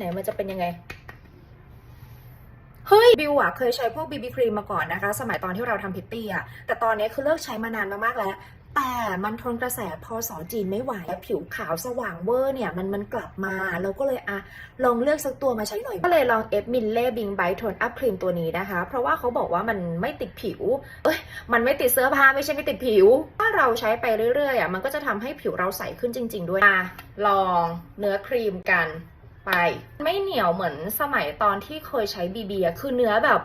ไหนมันจะเป็นยังไงเฮ้ยบิวอะเคยใช้พวกบีบีครีมมาก่อนนะคะ สมัยตอนที่เราทำพิตตี้อะแต่ตอนนี้คือเลิกใช้มานานมากๆแล้ว แต่มันทนกระแสพอสอจีนไม่ไหวและผิวขาวสว่างเวอร์เนี่ยมันมันกลับมาเราก็เลยอะลองเลือกสักตัวมาใช้หน่อย ก็เลยลองเอฟมินเล่บิงไบท์โทนอัพครีมตัวนี้นะคะ เพราะว่าเขาบอกว่ามันไม่ติดผิว เอ้ยมันไม่ติดเสื้อผ้าไม่ใช่ไม่ติดผิว ถ้าเราใช้ไปเรื่อยๆอะมันก็จะทำให้ผิวเราใสขึ้นจริง ๆ ด้วยอะลองเนื้อครีมกัน ไป ไม่เหนียวเหมือนสมัยตอนที่เคยใช้บีบีอะคือเนื้อแบบ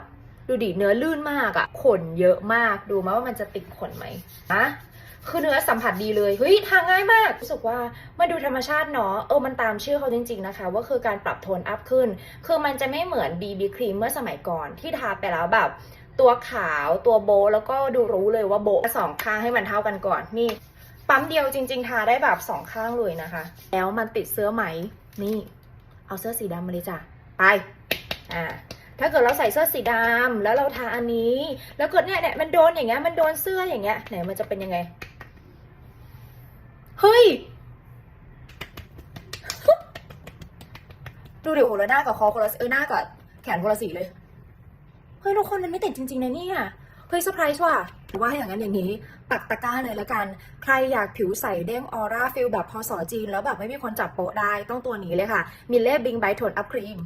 ดูดิเนื้อลื่นมากอะขนเยอะมากดูมาว่ามันจะติดขนไหมนะคือเนื้อสัมผัสดีเลยเฮ้ยทางง่ายมากรู้สึกว่ามันดูธรรมชาติเนาะเออมันตามชื่อเขาจริง ๆนะคะ ว่าคือการปรับโทนอัพขึ้น คือมันจะไม่เหมือนบีบีครีมเมื่อสมัยก่อนที่ทาไปแล้วแบบ ตัวขาวตัวโบ แล้วก็ดูรู้เลยว่าโบสองข้างให้มันเท่ากันก่อนนี่ ปั๊มเดียวจริง ๆ ทาได้แบบสองข้างเลยนะคะ แล้วมันติดเสื้อไหมนี่ เอาเสื้อสีดำมาเลยจ้ะไปอ่าถ้าเกิดเราใส่เสื้อสีดำแล้วเราทาอันนี้ แล้วเกิดเนี่ยเนี่ยมันโดนอย่างเงี้ยมันโดนเสื้ออย่างเงี้ยไหนมันจะเป็นยังไงเฮ้ยดูดิโอ้โหแล้วหน้ากับคอคนละเออหน้ากับแขนคนละสีเลยเฮ้ยทุกคนมันไม่ติดจริงๆนะเนี่ย เฮ้ยเซอร์ไพรส์ว่ะว่าอย่างนั้นอย่างนี้ ตักตะกร้าเลยละกัน ใครอยากผิวใสเด้งออร่าฟิลแบบพอสอจีน แล้วแบบไม่มีคนจับโปะได้ต้องตัวนี้เลยค่ะมิเล่บิงไบโทนอัพครีม